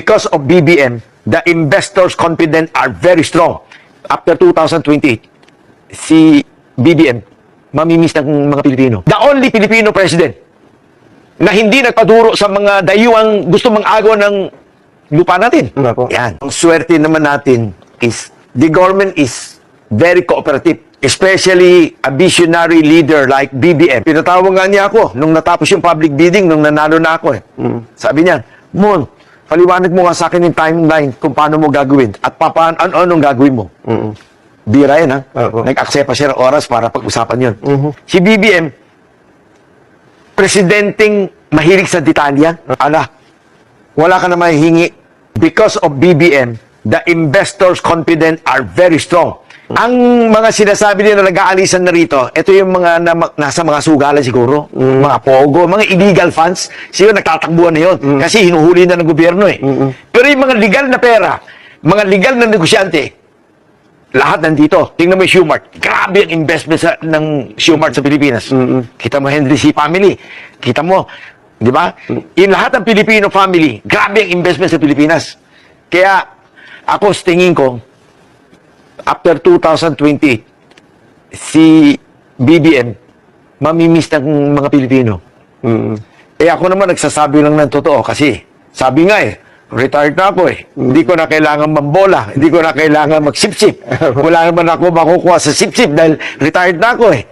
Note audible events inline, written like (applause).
because of BBM, the investors' confidence are very strong. After 2028, si BBM, mamimiss ng mga Pilipino. The only Filipino president na hindi nagpaduro sa mga dayuang gusto mang-agaw ng lupa natin. Po. Yan. Ang swerte naman natin is the government is very cooperative. Especially a visionary leader like BBM. Pinatawag nga niya ako nung natapos yung public bidding, nung nanalo na ako eh. Sabi niya, Mon, paliwanag mo nga sa akin yung timeline kung paano mo gagawin at papaan, ano anong gagawin mo. Mm. Bira yan ha. Opo. Nag-accept pa siya ng oras para pag-usapan yun. Mhm. Si BBM, presidenting mahilig sa detalya. Ala, wala ka na mahihingi. Because of BBM, the investors' confidence are very strong. Ang mga sinasabi nila na nag-aalisan na rito, ito yung mga na, nasa mga sugalan siguro, mga pogo, mga illegal funds, siguro nagtatakbuhan na yun. Kasi hinuhuli na ng gobyerno eh. Pero yung mga legal na pera, mga legal na negosyante, lahat nandito. Tingnan mo yung Shumart. Grabe ang investment sa, ng Shumart sa Pilipinas. Kita mo Henry C. family. Kita mo, di ba? In lahat ng Filipino family, grabe ang investment sa Pilipinas. Kaya, ako tingin ko, after 2028, si BBM, mamimiss ng mga Pilipino. Mm. Eh ako naman nagsasabi lang ng totoo kasi sabi nga eh, retired na ako eh. Hindi ko na kailangan mambola, hindi ko na kailangan magsipsip. (laughs) Wala naman ako makukuha sa sipsip dahil retired na ako eh.